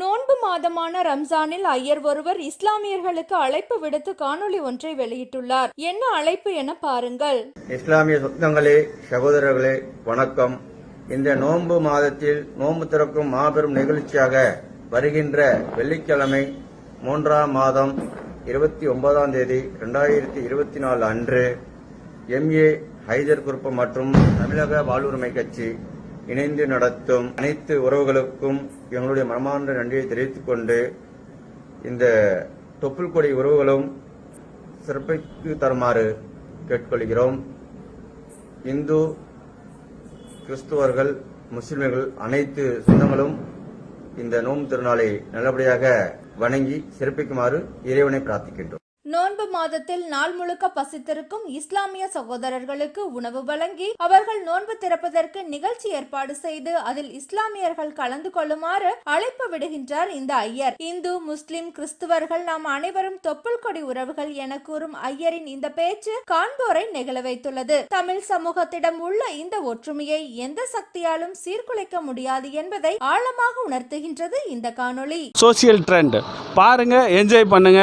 நோன்பு மாதமான ரம்ஜானில் ஐயர் ஒருவர் இஸ்லாமியர்களுக்கு அழைப்பு விடுத்து காணொளி ஒன்றை வெளியிட்டுள்ளார். என்ன அழைப்பு என பாருங்கள். இஸ்லாமிய சொந்தங்களே சகோதரர்களே வணக்கம். இந்த நோன்பு மாதத்தில் நோன்பு திறக்கும் மாபெரும் நிகழ்ச்சியாக வருகின்ற வெள்ளிக்கிழமை மூன்றாம் மாதம் இருபத்தி ஒன்பதாம் தேதி ரெண்டாயிரத்தி இருபத்தி நாலு அன்று எம்ஏ ஹைதர் குருப்பு மற்றும் தமிழக வாழ்வுரிமை கட்சி இணைந்து நடத்தும் அனைத்து உறவுகளுக்கும் எங்களுடைய மனமார்ந்த நன்றியை தெரிவித்துக் கொண்டு இந்த தொப்புள் கொடி உறவுகளும் சிறப்பிக்கு தருமாறு கேட்டுக்கொள்கிறோம். இந்து கிறிஸ்துவர்கள் முஸ்லிம்கள் அனைத்து சொந்தங்களும் இந்த நோன்பு திருநாளை நல்லபடியாக வணங்கி சிறப்பிக்குமாறு இறைவனை பிரார்த்திக்கின்றோம். நோன்பு மாதத்தில் நாள் முழுக்க பசித்திருக்கும் இஸ்லாமிய சகோதரர்களுக்கு உணவு வழங்கி அவர்கள் நோன்பு திறப்பதற்கு நிகழ்ச்சி ஏற்பாடு செய்து அதில் இஸ்லாமியர்கள் கலந்து கொள்ளுமாறு அழைப்பு விடுகின்றார் இந்த ஐயர். இந்து முஸ்லிம் கிறிஸ்துவர்கள் நாம் அனைவரும் தொப்புள் கொடி உறவுகள் என கூறும் ஐயரின் இந்த பேச்சு காண்போரை நெகிழ வைத்துள்ளது. தமிழ் சமூகத்திடம் உள்ள இந்த ஒற்றுமையை எந்த சக்தியாலும் சீர்குலைக்க முடியாது என்பதை ஆழமாக உணர்த்துகின்றது இந்த காணொளி. சோசியல் ட்ரெண்ட் பாருங்க என்ஜாய் பண்ணுங்க.